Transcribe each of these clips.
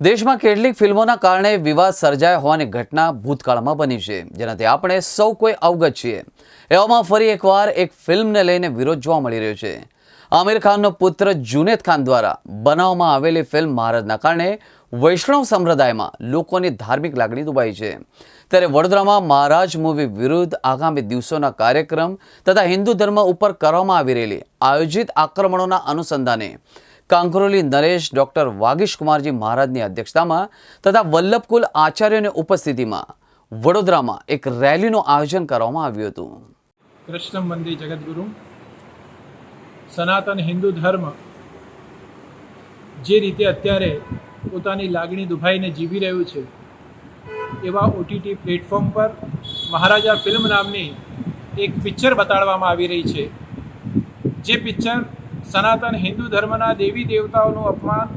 દેશમાં કેટલીક ફિલ્મોના કારણે વિવાદ સર્જાયા હોવાની ઘટના ભૂતકાળમાં બની છે, જેનાથી આપણે સૌ કોઈ અવગત છીએ. એવામાં ફરી એકવાર એક ફિલ્મને લઈને વિરોધ જોવા મળી રહ્યો છે. આમિર ખાનનો પુત્ર જુનેદ ખાન દ્વારા બનાવવામાં આવેલી ફિલ્મ મહારાજના કારણે વૈષ્ણવ સંપ્રદાયમાં લોકોની ધાર્મિક લાગણી દુભાઈ છે. ત્યારે વડોદરામાં મહારાજ મૂવી વિરુદ્ધ આગામી દિવસોના કાર્યક્રમ તથા હિન્દુ ધર્મ ઉપર કરવામાં આવી રહેલી આયોજિત આક્રમણોના અનુસંધાને કાંકરોલી નરેશ ડૉક્ટર વાગીશ કુમારજી મહારાજની અધ્યક્ષતામાં તથા વલ્લભકુલ આચાર્યની ઉપસ્થિતિમાં વડોદરામાં એક રેલીનું આયોજન કરવામાં આવ્યું હતું. કૃષ્ણ મંદિર જગદગુરુ, સનાતન હિન્દુ ધર્મ જે રીતે અત્યારે પોતાની લાગણી દુભાઈને જીવી રહ્યું છે, એવા ઓટીટી પ્લેટફોર્મ પર મહારાજા ફિલ્મ નામની એક પિક્ચર બતાડવામાં આવી રહી છે. જે પિક્ચર સનાતન હિન્દુ ધર્મના દેવી દેવતાઓનું અપમાન,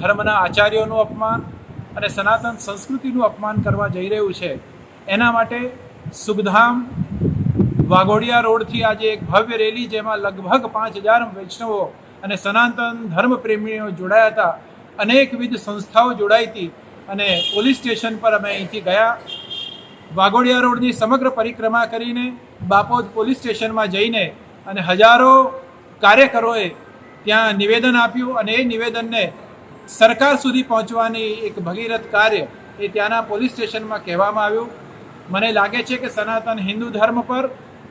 ધર્મના આચાર્યોનું અપમાન અને સનાતન સંસ્કૃતિનું અપમાન કરવા જઈ રહ્યું છે. એના માટે સુખધામ વાઘોડિયા રોડથી આજે એક ભવ્ય રેલી જેમાં લગભગ પાંચ હજાર વૈષ્ણવો અને સનાતન ધર્મ પ્રેમીઓ જોડાયા હતા. અનેકવિધ સંસ્થાઓ જોડાઈ હતી અને પોલીસ સ્ટેશન પર અમે અહીંથી ગયા. વાઘોડિયા રોડની સમગ્ર પરિક્રમા કરીને બાપોદ પોલીસ સ્ટેશનમાં જઈને અને હજારો કાર્યકરોએ ત્યાં નિવેદન આપ્યું અને એ નિવેદનને સરકાર સુધી પહોંચવાની એક ભગીરથ કાર્ય એ ત્યાંના પોલીસ સ્ટેશનમાં કહેવામાં આવ્યું. મને લાગે છે કે સનાતન હિન્દુ ધર્મ પર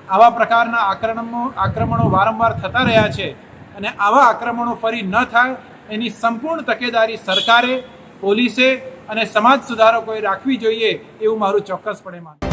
આવા પ્રકારના આક્રમણો આક્રમણો વારંવાર થતા રહ્યા છે અને આવા આક્રમણો ફરી ન થાય એની સંપૂર્ણ તકેદારી સરકારે, પોલીસે અને સમાજ સુધારકોએ રાખવી જોઈએ એવું મારું ચોક્કસપણે માનવું